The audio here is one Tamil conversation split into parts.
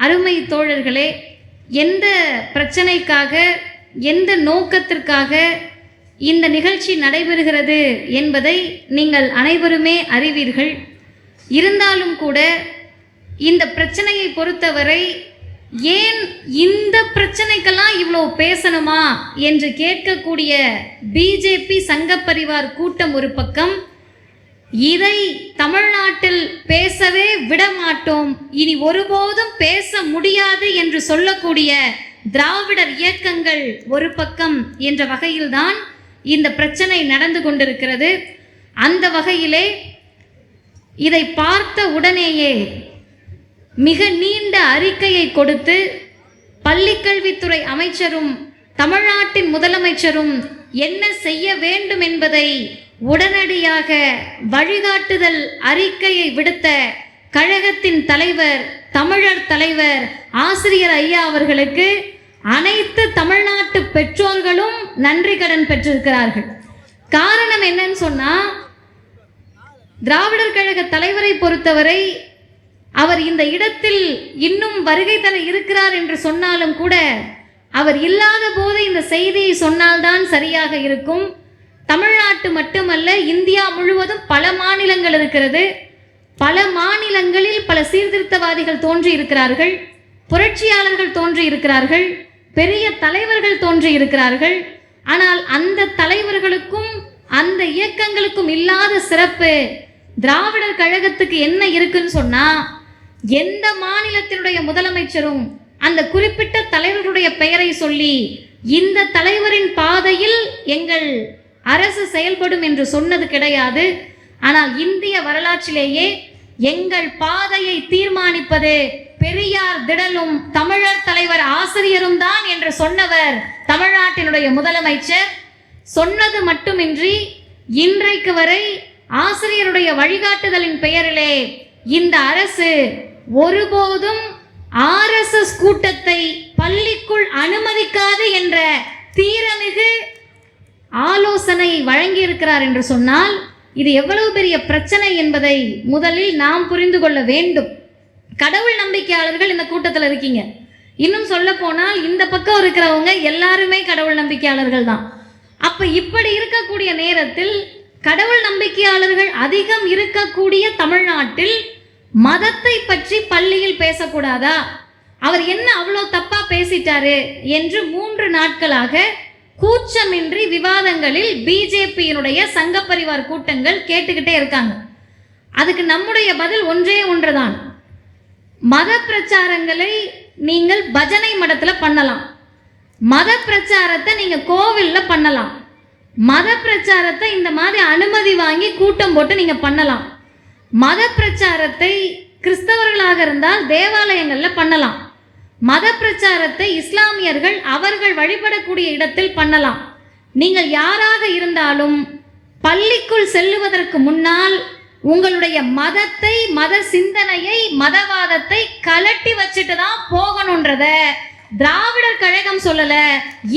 அருமை தோழர்களே எந்த பிரச்சனைக்காக எந்த நோக்கத்திற்காக இந்த நிகழ்ச்சி நடைபெறுகிறது என்பதை நீங்கள் அனைவருமே அறிவீர்கள். இருந்தாலும் கூட இந்த பிரச்சனையை பொறுத்தவரை ஏன் இந்த பிரச்சனைக்கெல்லாம் இவ்வளோ பேசணுமா என்று கேட்கக்கூடிய பிஜேபி சங்கப்பரிவார் கூட்டம் ஒரு பக்கம் இதை தமிழ்நாட்டில் பேசவே விடமாட்டோம். இனி ஒருபோதும் பேச முடியாது என்று சொல்லக்கூடிய திராவிடர் இயக்கங்கள் ஒரு பக்கம் என்ற வகையில்தான் இந்த பிரச்சனை நடந்து கொண்டிருக்கிறது. அந்த வகையிலே இதை பார்த்த உடனேயே மிக நீண்ட அறிக்கையை கொடுத்து பள்ளிக்கல்வித்துறை அமைச்சரும் தமிழ்நாட்டின் முதலமைச்சரும் என்ன செய்ய வேண்டும் என்பதை உடனடியாக வழிகாட்டுதல் அறிக்கையை விடுத்த கழகத்தின் தலைவர் தமிழர் தலைவர் ஆசிரியர் ஐயா அவர்களுக்கு அனைத்து தமிழ்நாட்டு பெற்றோர்களும் நன்றி கடன் பெற்றிருக்கிறார்கள். காரணம் என்னன்னு சொன்னா திராவிடர் கழக தலைவரை பொறுத்தவரை அவர் இந்த இடத்தில் இன்னும் வருகை தர இருக்கிறார் என்று சொன்னாலும் கூட அவர் இல்லாத போது இந்த செய்தியை சொன்னால்தான் சரியாக இருக்கும். தமிழ்நாட்டு மட்டுமல்ல இந்தியா முழுவதும் பல மாநிலங்கள் இருக்கிறது. பல மாநிலங்களில் பல சீர்திருத்தவாதிகள் தோன்றி இருக்கிறார்கள். புரட்சியாளர்கள் தோன்றி இருக்கிறார்கள். பெரிய தலைவர்கள் தோன்றி இருக்கிறார்கள். ஆனால் அந்த தலைவர்களுக்கும் அந்த இயக்கங்களுக்கும் இல்லாத சிறப்பு திராவிடர் கழகத்துக்கு என்ன இருக்குன்னு சொன்னா எந்த மாநிலத்தினுடைய முதலமைச்சரும் அந்த குறிப்பிட்ட தலைவர்களுடைய பெயரை சொல்லி இந்த தலைவரின் பாதையில் எங்கள் அரசு செயல்படும் என்று சொன்னது கிடையாது. ஆனால் இந்திய வரலாற்றிலேயே எங்கள் பாதையை தீர்மானிப்பது பெரியார் திடலும் தமிழர் தலைவர் ஆசிரியரும் தான் என்று சொன்னவர் தமிழ்நாட்டினுடைய முதலமைச்சர். சொன்னது மட்டுமின்றி இன்றைக்கு வரை ஆசிரியருடைய வழிகாட்டுதலின் பெயரிலே இந்த அரசு ஒருபோதும் ஆர்எஸ்எஸ் கூட்டத்தை பள்ளிக்குள் அனுமதிக்காது என்ற தீரமிகு ஆலோசனை வழங்கியிருக்கிறார் என்று சொன்னால் இது எவ்வளவு பெரிய பிரச்சனை என்பதை முதலில் நாம் புரிந்து கொள்ள வேண்டும். கடவுள் நம்பிக்கையாளர்கள் இந்த கூட்டத்தில் இருக்கீங்க. இன்னும் சொல்ல போனால் இந்த பக்கம் இருக்கிறவங்க எல்லாருமே கடவுள் நம்பிக்கையாளர்கள் தான். அப்ப இப்படி இருக்கக்கூடிய நேரத்தில் கடவுள் நம்பிக்கையாளர்கள் அதிகம் இருக்கக்கூடிய தமிழ்நாட்டில் மதத்தை பற்றி பள்ளியில் பேசக்கூடாதா? அவர் என்ன அவ்வளோ தப்பா பேசிட்டாரு என்று மூன்று நாட்களாக கூச்சமின்றி விவாதங்களில் பிஜேபியினுடைய சங்க பரிவார் கூட்டங்கள் கேட்டுக்கிட்டே இருக்காங்க. அதுக்கு நம்முடைய பதில் ஒன்றே ஒன்றுதான். மத பிரச்சாரங்களை நீங்கள் பஜனை மடத்தில் பண்ணலாம். மத பிரச்சாரத்தை நீங்கள் கோவிலில் பண்ணலாம். மத பிரச்சாரத்தை இந்த மாதிரி அனுமதி வாங்கி கூட்டம் போட்டு நீங்கள் பண்ணலாம். மத பிரச்சாரத்தை கிறிஸ்தவர்களாக இருந்தால் தேவாலயங்களில் பண்ணலாம். மத பிரச்சாரத்தை இஸ்லாமியர்கள் அவர்கள் வழிபடக்கூடிய இடத்தில் பண்ணலாம். நீங்கள் யாராக இருந்தாலும் பள்ளிக்குள் செல்லுவதற்கு முன்னால் உங்களுடைய மதத்தை மத சிந்தனையை மதவாதத்தை கலட்டி வச்சுட்டு தான் போகணுன்றத திராவிடர் கழகம் சொல்லல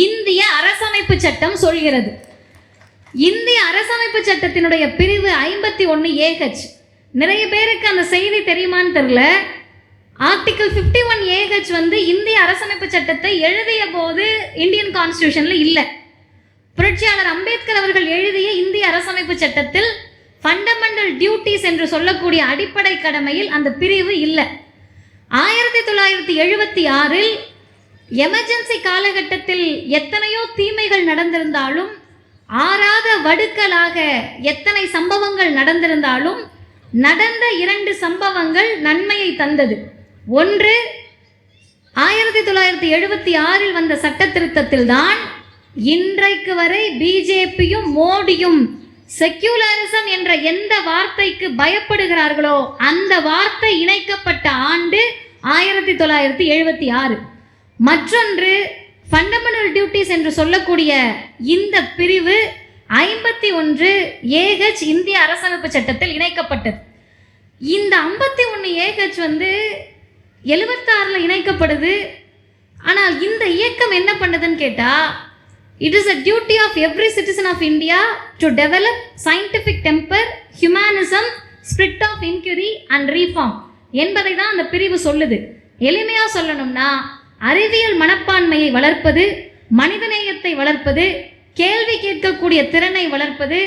இந்திய அரசமைப்பு சட்டம் சொல்கிறது. இந்திய அரசமைப்பு சட்டத்தினுடைய பிரிவு ஐம்பத்தி ஒன்று ஏஹெச் நிறைய பேருக்கு அந்த செய்தி தெரியுமான்னு தெரியல. ஆர்டிகல் ஃபிஃப்டி ஒன் ஏஹெச் வந்து இந்திய அரசமைப்பு சட்டத்தை எழுதிய போது இந்தியன் கான்ஸ்டியூஷன்ல இல்லை. புரட்சியாளர் அம்பேத்கர் அவர்கள் எழுதிய இந்திய அரசமைப்பு சட்டத்தில் ஃபண்டமெண்டல் டியூட்டிஸ் என்று சொல்லக்கூடிய அடிப்படை கடமையில் அந்த பிரிவு இல்லை. ஆயிரத்தி தொள்ளாயிரத்தி எழுபத்தி ஆறில் எமர்ஜென்சி காலகட்டத்தில் எத்தனையோ தீமைகள் நடந்திருந்தாலும் ஆறாத வடுக்களாக எத்தனை சம்பவங்கள் நடந்திருந்தாலும் நடந்த இரண்டு சம்பவங்கள் நன்மையை தந்தது. ஒன்று ஆயிரத்தி தொள்ளாயிரத்தி எழுபத்தி ஆறில் வந்த சட்ட திருத்தத்தில் தான் இன்றைக்கு வரை பிஜேபியும் மோடியும் செக்யூலரிசம் என்ற எந்த வார்த்தைக்கு பயப்படுகிறார்களோ அந்த வார்த்தை இணைக்கப்பட்ட ஆண்டு ஆயிரத்தி தொள்ளாயிரத்தி எழுபத்தி ஆறு. மற்றொன்று ஃபண்டமெண்டல் டியூட்டிஸ் என்று சொல்லக்கூடிய இந்த பிரிவு ஐம்பத்தி ஒன்று ஏஹெச் இந்திய அரசமைப்பு சட்டத்தில் இணைக்கப்பட்டது. இந்த ஐம்பத்தி ஒன்று ஏஹெச் வந்து எழுபத்தாறில் இணைக்கப்படுது. ஆனால் இந்த இயக்கம் என்ன பண்ணுதுன்னு கேட்டால் it is a duty of every citizen of India to develop scientific temper humanism spirit of inquiry and reform என்பதை தான் அந்த பிரிவு சொல்லுது. எளிமையாக சொல்லணும்னா அறிவியல் மனப்பான்மையை வளர்ப்பது மனிதநேயத்தை வளர்ப்பது கேள்வி கேட்கக்கூடிய திறனை வளர்ப்பது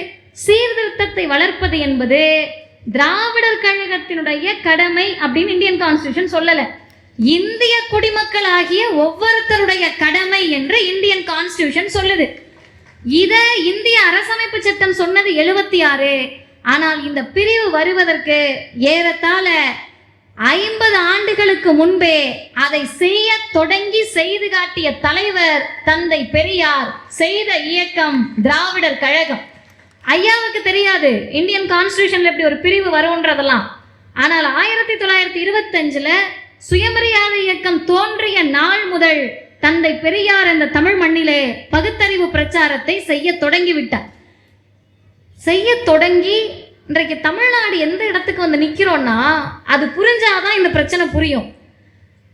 சீர்திருத்தத்தை வளர்ப்பது என்பது திராவிடர் கழகத்தினுடைய கடமை அப்படின்னு இந்தியன் கான்ஸ்டியூஷன் சொல்லல. இந்திய குடிமக்கள் ஆகிய ஒவ்வொருத்தருடைய கடமை என்று இந்தியன் கான்ஸ்டியூஷன் சொல்லுது. இத இந்திய அரசமைப்பு சட்டம் சொன்னது எழுபத்தி ஆறு ஆனால் இந்த பிரிவு வருவதற்கு ஏறத்தாழ ஐம்பது ஆண்டுகளுக்கு முன்பே அதை செய்ய தொடங்கி செய்து காட்டிய தலைவர் தந்தை பெரியார் செய்த இயக்கம் திராவிடர் கழகம். ஐயாவுக்கு தெரியாது. இந்தியன் கான்ஸ்டியூஷன்ல இப்படி ஒரு பிரிவு வரும்ன்றதெல்லாம். ஆனால் ஆயிரத்தி தொள்ளாயிரத்தி இருபத்தஞ்சில் சுயமரியாதை இயக்கம் தோன்றிய நாள் முதல் தந்தை பெரியார் இந்த தமிழ் மண்ணிலே பகுத்தறிவு பிரச்சாரத்தை செய்ய தொடங்கிவிட்டார். செய்ய தொடங்கி இன்றைக்கு தமிழ்நாடு எந்த இடத்துக்கு வந்து நிற்கிறோம்னா அது புரிஞ்சாதான் இந்த பிரச்சனை புரியும்.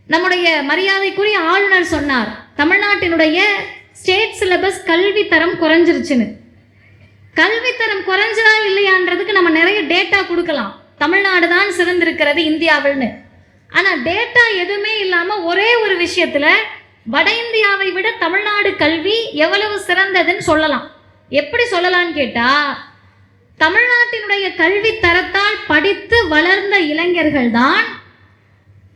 நம்முடைய மரியாதைக்குரிய ஆளுநர் சொன்னார் தமிழ்நாட்டினுடைய ஸ்டேட் சிலபஸ் கல்வி தரம் குறைஞ்சிருச்சுன்னு. கல்வித்தரம் குறைஞ்சதா இல்லையான்றதுக்கு நம்ம நிறைய டேட்டா கொடுக்கலாம். தமிழ்நாடு தான் சிறந்திருக்கிறது இந்தியாவில்னு. ஆனால் டேட்டா எதுவுமே இல்லாமல் ஒரே ஒரு விஷயத்தில் வட இந்தியாவை விட தமிழ்நாடு கல்வி எவ்வளவு சிறந்ததுன்னு சொல்லலாம். எப்படி சொல்லலாம்னு கேட்டால் தமிழ்நாட்டினுடைய கல்வி தரத்தால் படித்து வளர்ந்த இளைஞர்கள் தான்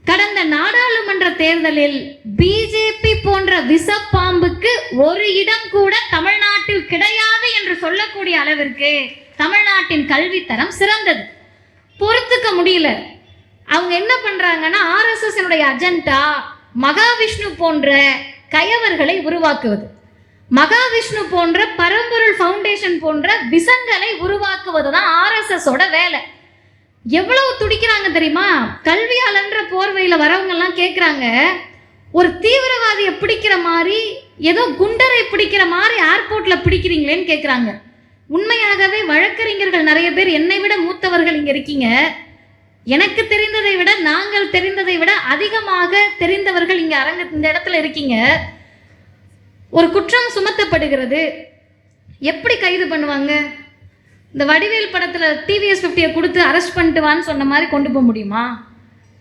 கடந்த நாடாளுமன்ற தேர்தலில் பிஜேபி போன்ற விஷப்பாம்புக்கு ஒரு இடம் கூட தமிழ்நாட்டில் கிடையாது என்று சொல்லக்கூடிய அளவிற்கு தமிழ்நாட்டின் கல்வித்தரம் சிறந்தது. பொறுத்துக்க முடியல. அவங்க என்ன பண்றாங்கன்னா ஆர்எஸ்எஸ் அஜெண்டா மகாவிஷ்ணு போன்ற கயவர்களை உருவாக்குவது. மகாவிஷ்ணு போன்ற பரம்பொருள் ஃபவுண்டேஷன் போன்ற விசங்களை உருவாக்குவது தான் ஆர்எஸ்எஸோட வேலை. எவ்வளவு துடிக்கிறாங்க தெரியுமா? கல்வியாளன்ற போர்வையில் வரவங்கெல்லாம் கேட்குறாங்க ஒரு தீவிரவாதியை பிடிக்கிற மாதிரி ஏதோ குண்டரை பிடிக்கிற மாதிரி ஏர்போர்ட்டில் பிடிக்கிறீங்களேன்னு கேட்குறாங்க உண்மையாகவே வழக்கறிஞர்கள் நிறைய பேர் என்னை விட மூத்தவர்கள் இங்கே இருக்கீங்க. எனக்கு தெரிந்ததை விட நாங்கள் தெரிந்ததை விட அதிகமாக தெரிந்தவர்கள் இங்கே அரங்க இந்த இடத்துல இருக்கீங்க. ஒரு குற்றம் சுமத்தப்படுகிறது. எப்படி கைது பண்ணுவாங்க? இந்த வடிவேல் படத்தில் டிவிஎஸ் ஃபிஃப்டியை கொடுத்து அரெஸ்ட் பண்ணிட்டு வான்னு சொன்ன மாதிரி கொண்டு போக முடியுமா?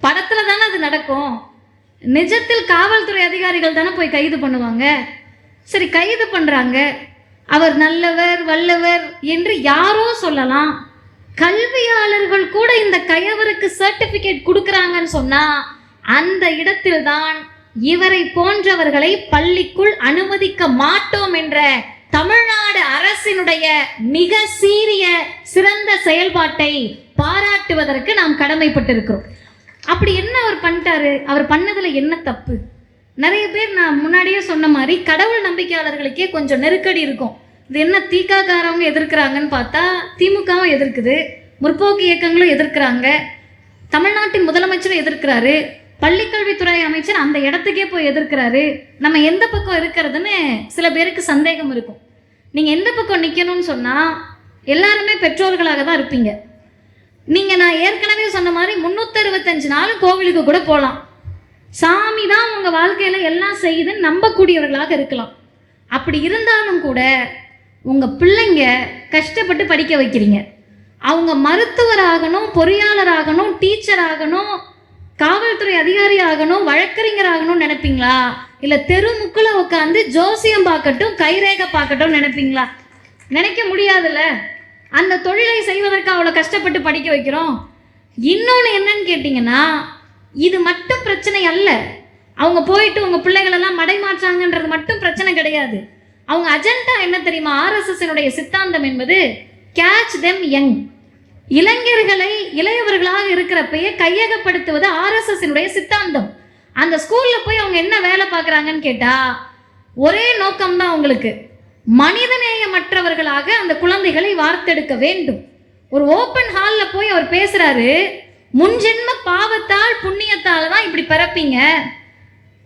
படத்தில் தானே அது நடக்கும். நிஜத்தில் காவல்துறை அதிகாரிகள் தானே போய் கைது பண்ணுவாங்க? சரி கைது பண்ணுறாங்க அவர் நல்லவர் வல்லவர் என்று யாரோ சொல்லலாம். கல்வியாளர்கள் கூட இந்த கயவருக்கு சர்டிபிகேட் கொடுக்குறாங்கன்னு சொன்னா அந்த இடத்தில்தான் இவரை போன்றவர்களை பள்ளிக்குள் அனுமதிக்க மாட்டோம் என்ற தமிழ்நாடு அரசினுடைய மிக சீரிய சிறந்த செயல்பாட்டை பாராட்டுவதற்கு நாம் கடமைப்பட்டிருக்கிறோம். அப்படி என்ன அவர் பண்ணிட்டாரு? அவர் பண்ணதில் என்ன தப்பு? நிறைய பேர் நான் முன்னாடியே சொன்ன மாதிரி கடவுள் நம்பிக்கையாளர்களுக்கே கொஞ்சம் நெருக்கடி இருக்கும். இது என்ன தீக்காக்காரவங்க எதிர்க்கிறாங்கன்னு பார்த்தா திமுகவும் எதிர்க்குது முற்போக்கு இயக்கங்களும் எதிர்க்கிறாங்க. தமிழ்நாட்டின் முதலமைச்சரும் எதிர்க்கிறாரு. பள்ளிக்கல்வித்துறை அமைச்சர் அந்த இடத்துக்கே போய் எதிர்க்கிறாரு. நம்ம எந்த பக்கம் இருக்கிறதுன்னு சில பேருக்கு சந்தேகம் இருக்கும். நீங்கள் எந்த பக்கம் நிற்கணும்னு சொன்னால் எல்லாருமே பெற்றோர்களாக தான் இருப்பீங்க. நீங்கள் நான் ஏற்கனவே சொன்ன மாதிரி முந்நூற்றறுபத்தஞ்சு நாள் கோவிலுக்கு கூட போகலாம் சாமி தான் உங்கள் வாழ்க்கையில் எல்லாம் செய்யுதுன்னு நம்பக்கூடியவர்களாக இருக்கலாம். அப்படி இருந்தாலும் கூட உங்கள் பிள்ளைங்க கஷ்டப்பட்டு படிக்க வைக்கிறீங்க. அவங்க மருத்துவர் ஆகணும் பொறியாளர் ஆகணும் டீச்சர் ஆகணும் காவல்துறை அதிகாரி ஆகணும் வழக்கறிஞர் ஆகணும்னு நினைப்பீங்களா? இல்லை தெருமுக்கில் உட்காந்து ஜோசியம் பார்க்கட்டும் கைரேகை பார்க்கட்டும் நினைப்பீங்களா? நினைக்க முடியாதுல்ல? அந்த தொழிலை செய்வதற்கு அவ்வளோ கஷ்டப்பட்டு படிக்க வைக்கிறோம். இன்னொன்று என்னன்னு கேட்டிங்கன்னா இது மட்டும் பிரச்சனை அல்ல. அவங்க போயிட்டு உங்கள் பிள்ளைகளெல்லாம் மடைமாற்றாங்கன்றது மட்டும் பிரச்சனை கிடையாது. அவங்க அஜெண்டா என்ன தெரியுமா? ஆர்எஸ்எஸ்னுடைய சித்தாந்தம் என்பது கேட்ச் தெம் யங் இளைஞர்களை இளையவர்களாக இருக்கிறப்பயே கையகப்படுத்துவது ஆர்எஸ்எஸ்னுடைய சித்தாந்தம். அந்த ஸ்கூலில் போய் அவங்க என்ன வேலை பார்க்குறாங்கன்னு கேட்டால் ஒரே நோக்கம் தான் அவங்களுக்கு. மனிதநேயமற்றவர்களாக அந்த குழந்தைகளை வார்த்தெடுக்க வேண்டும். ஒரு ஓப்பன் ஹாலில் போய் அவர் பேசுறாரு முன்ஜென்ம பாவத்தால் புண்ணியத்தால் தான் இப்படி பிறப்பீங்க.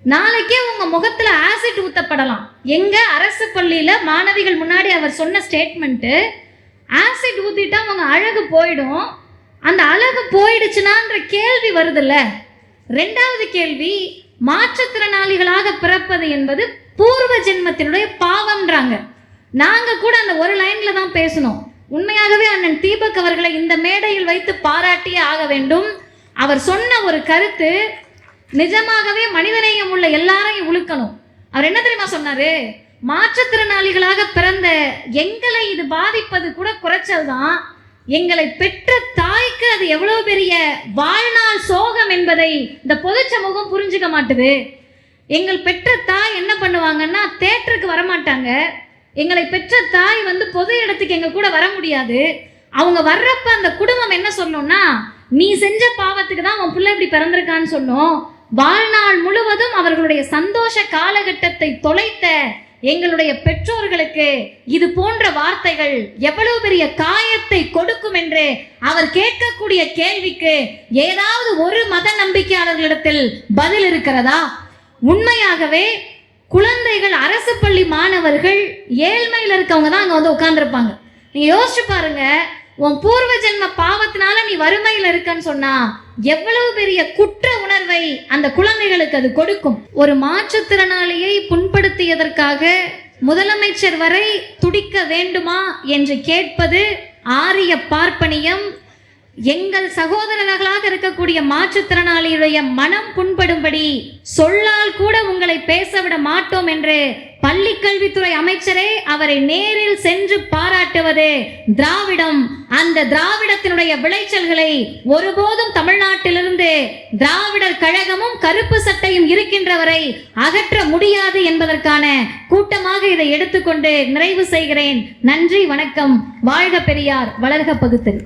நாளைக்கே உங்க முகத்துல ஆசிட் ஊத்தப்படலாம். எங்க அரசு பள்ளியில மாணவிகள் முன்னாடி அவர் சொன்ன ஸ்டேட்மெண்ட்டு ஆசிட் ஊத்திட்டா அவங்க அழகு போயிடும். அந்த அழகு போயிடுச்சுனான்ற கேள்வி வருதுல்ல? ரெண்டாவது கேள்வி மாற்றுத்திறனாளிகளாக பிறப்பது என்பது பூர்வ ஜென்மத்தினுடைய பாவம்ன்றாங்க. நாங்கள் கூட அந்த ஒரு லைனில் தான் பேசணும். உண்மையாகவே அண்ணன் தீபக் அவர்களை இந்த மேடையில் வைத்து பாராட்டியே ஆக வேண்டும். அவர் சொன்ன ஒரு கருத்து நிஜமாகவே மனிதநேயம் உள்ள எல்லாரையும் உழுக்கணும். அவர் என்ன தெரியுமா சொன்னாரு? மாற்றுத்திறனாளிகளாக பிறந்த எங்களை இது பாதிப்பது கூட குறைச்சல் தான். எங்களை பெற்ற தாய்க்கு அது எவ்வளவு பெரிய வாழ்நாள் சோகம் என்பதை இந்த பொது சமூகம் புரிஞ்சுக்க மாட்டுது. எங்கள் பெற்ற தாய் என்ன பண்ணுவாங்கன்னா தேட்டருக்கு வரமாட்டாங்க. எங்களை பெற்ற தாய் வந்து பொது இடத்துக்கு எங்க கூட வர முடியாது. அவங்க வர்றப்ப அந்த குடும்பம் என்ன சொல்லணும்னா நீ செஞ்ச பாவத்துக்கு தான் உன் பிள்ளை இப்படி பிறந்திருக்கான்னு சொன்னோம். வாழ்நாள் முழுவதும் அவர்களுடைய சந்தோஷ காலகட்டத்தை தொலைத்த எங்களுடைய பெற்றோர்களுக்கு இது போன்ற வார்த்தைகள் எவ்வளவு பெரிய காயத்தை கொடுக்கும் என்று அவர் கேட்கக்கூடிய கேள்விக்கு ஏதாவது ஒரு மத நம்பிக்கையாளர்களிடத்தில் பதில் இருக்கிறதா? உண்மையாகவே குழந்தைகள் அரசு பள்ளி மாணவர்கள் ஏழ்மையில் இருக்கவங்க தான் அங்கே வந்து உட்காந்துருப்பாங்க நீ யோசிச்சு பாருங்க உன் பூர்வ ஜென்ம பாவத்தினால நீ வறுமையில் இருக்கன்னு சொன்னா எவ்வளவு பெரிய குற்ற உணர்வை அந்த குழந்தைகளுக்கு அது கொடுக்கும். ஒரு மாற்றுத்திறனாளியை புண்படுத்தியதற்காக முதலமைச்சர் வரை துடிக்க வேண்டுமா என்று கேட்பது ஆரிய பார்ப்பனியம் எங்கள் சகோதரர்களாக இருக்கக்கூடிய மாற்றுத்திறனாளியுடைய மனம் புண்படும்படி சொல்லால் கூட உங்களை பேசவிட மாட்டோம் என்று பள்ளி கல்வித்துறை அமைச்சரே அவரை நேரில் சென்று பாராட்டுவது திராவிடம். அந்த திராவிடத்தினுடைய விளைச்சல்களை ஒருபோதும் தமிழ்நாட்டிலிருந்து திராவிடர் கழகமும் கருப்பு சட்டையும் இருக்கின்றவரை அகற்ற முடியாது என்பதற்கான கூட்டமாக இதை எடுத்துக்கொண்டு நிறைவு செய்கிறேன். நன்றி வணக்கம். வாழ்க பெரியார் வளர்க பகுத்தல்